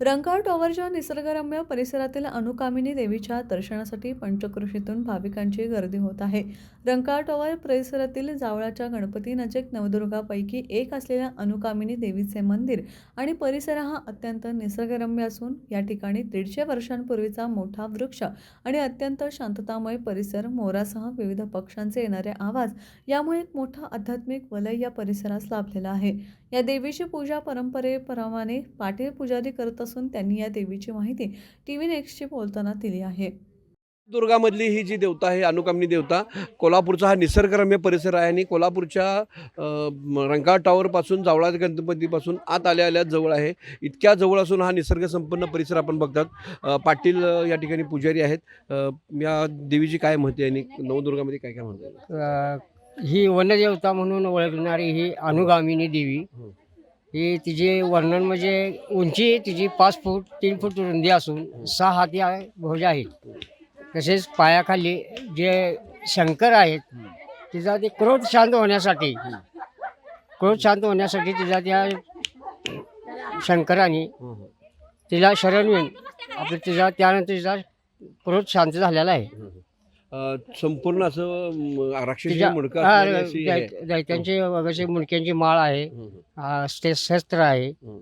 रंकाळ टॉवरच्या निसर्गरम्य परिसरातील अनुकामिनी देवीच्या दर्शनासाठी पंचक्रोशीतून भाविकांची गर्दी होत आहे. रंकाळ टॉवर परिसरातील जावळाच्या गणपती नजीक नवदुर्गापैकी एक असलेल्या अनुकामिनी देवीचे मंदिर आणि परिसर हा अत्यंत निसर्गरम्य असून या ठिकाणी दीडशे वर्षांपूर्वीचा मोठा वृक्ष आणि अत्यंत शांततामय परिसर मोरासह विविध पक्षांचे येणारे आवाज यामुळे एक मोठा आध्यात्मिक वलय या परिसरास लाभलेला आहे. या देवीची पूजा परंपरेप्रमाणे पाटील पुजारी करत असून त्यांनी या देवीची माहिती टी व्ही नेक्स्टशी बोलताना दिली आहे. दुर्गामधली ही जी देवता आहे अनुकामनी देवता कोल्हापूरचा हा निसर्गरम्य परिसर आहे आणि कोल्हापूरच्या रंकाळ टॉवरपासून जावळा गणपतीपासून आत आल्या आल्या जवळ आहे. इतक्या जवळ असून हा निसर्गसंपन्न परिसर आपण बघतात. पाटील या ठिकाणी पुजारी आहेत. या देवीची काय महती आहे आणि नवदुर्गामध्ये काय काय म्हणते अ, ही वनदेवता म्हणून ओळखणारी ही अनुगामिनी देवी. ही तिचे वर्णन म्हणजे उंची तिची पाच फूट तीन फूट रुंदी असून सहा हाती आहे- आहेत. तसेच पायाखाली जे शंकर आहेत तिचा ते क्रोध शांत होण्यासाठी क्रोध शांत होण्यासाठी तिचा त्या शंकराने तिला शरण आपलं तिचा त्यानंतर तिचा क्रोध शांत झालेला आहे. संपूर्ण असं राक्षसी मुडकं हा, हे दैत्यांची वगैरे मुंडक्यांची माळ आहे हं, हं. शस्त्र आहे हं.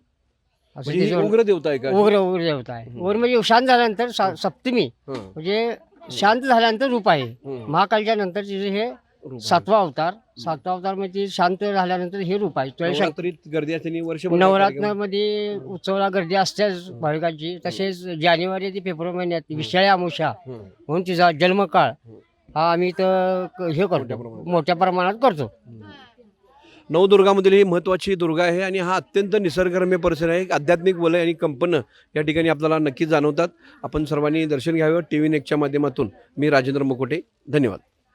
म्हणजे ही उग्र देवता आहे का उग्र उग्र देवता आहे हं. उग्र म्हणजे शांत झाल्यानंतर सप्तमी हं, म्हणजे शांत झाल्यानंतर रूप आहे हं. महाकालच्या नंतर हे. सातवा अवतार. सातवा अवतार म्हणजे शांत झाल्यानंतर हे रूप आहे नवरात्रीत गर्दी असते आणि वर्षभर नवरात्रामध्ये उत्सवाला गर्दी असतेच भाविकांची. तसेच जानेवारी ते फेब्रुवारी महिन्यात विषया अमुषा. म्हणून तिचा जन्मकाळ. हं. आम्ही तर हे करतो. मोठ्या प्रमाणात. करतो. नवदुर्गामधील ही महत्त्वाची दुर्गा आहे आणि हा अत्यंत निसर्गरम्य परिसर आहे. आध्यात्मिक वलय आणि कंपनं या ठिकाणी आपल्याला नक्कीच जाणवतात. आपण सर्वांनी दर्शन घ्यावं. टी व्ही नेकच्या माध्यमातून मी राजेंद्र मुकोटे. धन्यवाद.